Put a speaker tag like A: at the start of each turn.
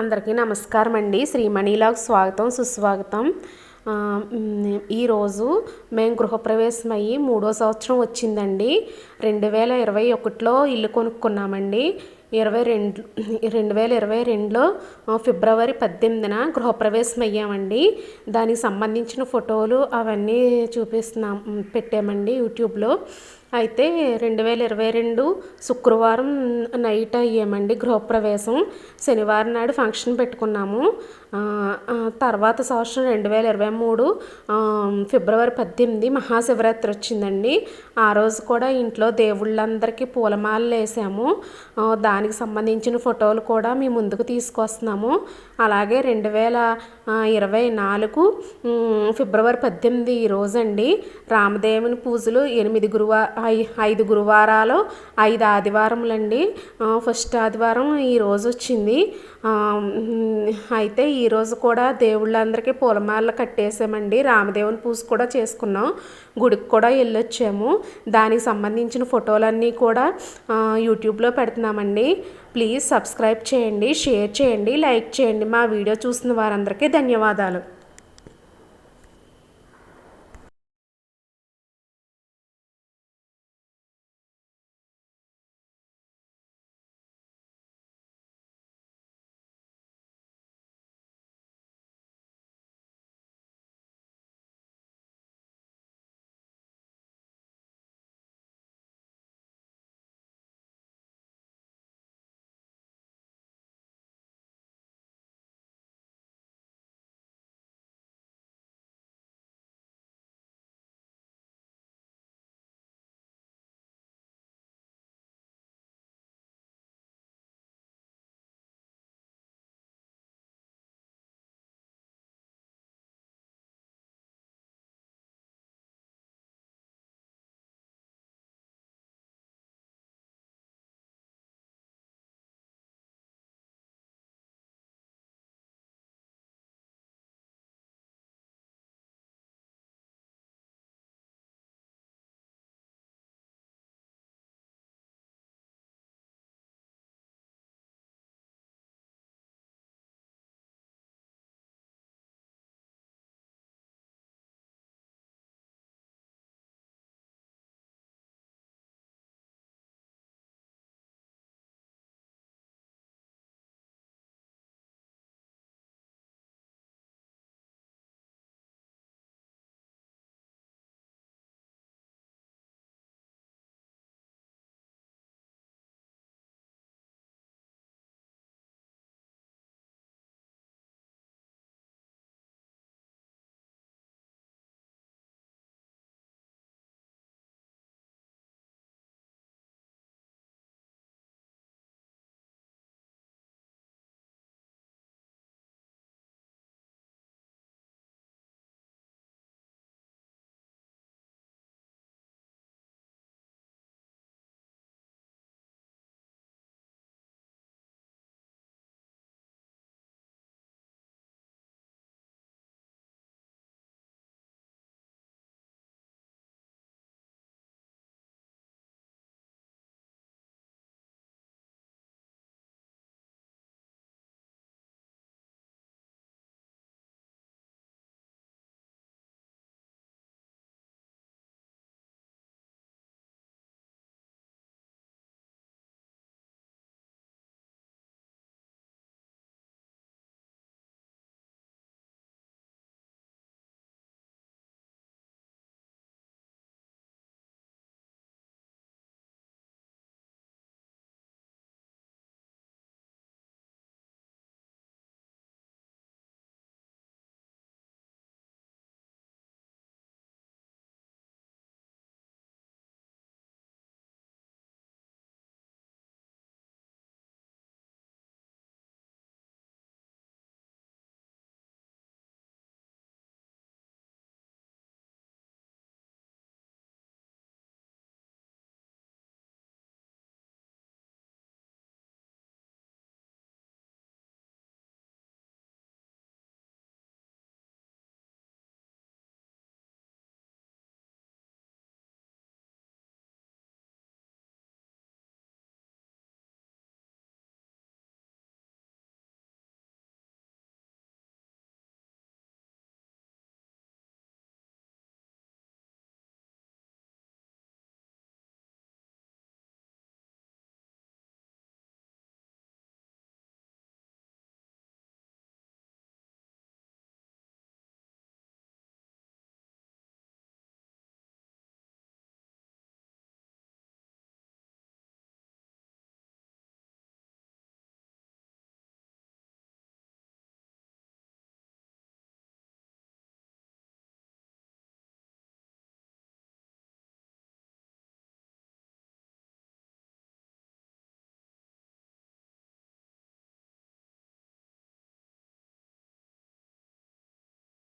A: అందరికీ నమస్కారం అండి శ్రీమణిలాగ్ స్వాగతం సుస్వాగతం. ఈరోజు మేము గృహప్రవేశం అయ్యి మూడో సంవత్సరం వచ్చిందండి. రెండు వేల ఇరవై ఒకటిలో ఇల్లు కొనుక్కున్నామండి. ఇరవై రెండు రెండు వేల ఇరవై రెండులో ఫిబ్రవరి పద్దెనిమిదిన గృహప్రవేశం అయ్యామండి దానికి సంబంధించిన ఫోటోలు అవన్నీ చూపిస్తున్నాం పెట్టామండి యూట్యూబ్లో. అయితే రెండు వేల ఇరవై రెండు శుక్రవారం నైట్ అయ్యామండి గృహప్రవేశం. శనివారం నాడు ఫంక్షన్ పెట్టుకున్నాము. తర్వాత సంవత్సరం రెండు వేల ఇరవై మూడు ఫిబ్రవరి పద్దెనిమిది మహాశివరాత్రి వచ్చిందండి. ఆ రోజు కూడా ఇంట్లో దేవుళ్ళందరికీ పూలమాలలు వేసాము. దానికి సంబంధించిన ఫోటోలు కూడా మీ ముందుకు తీసుకొస్తున్నాము. అలాగే రెండు వేల ఇరవై నాలుగు ఫిబ్రవరి పద్దెనిమిది ఈ రోజండి రామదేవుని పూజలు ఎనిమిది గురువారం ఐదు గురువారాలు ఐదు ఆదివారములండి. ఫస్ట్ ఆదివారం ఈరోజు వచ్చింది. అయితే ఈరోజు కూడా దేవుళ్ళందరికీ పూలమాలలు కట్టేసామండి. రామదేవుని పూజ కూడా చేసుకున్నాం. గుడికి కూడా వెళ్ళొచ్చాము. దానికి సంబంధించిన ఫోటోలన్నీ కూడా యూట్యూబ్లో పెడుతున్నామండి. ప్లీజ్ సబ్స్క్రైబ్ చేయండి షేర్ చేయండి లైక్ చేయండి. మా వీడియో చూసిన వారందరికీ ధన్యవాదాలు.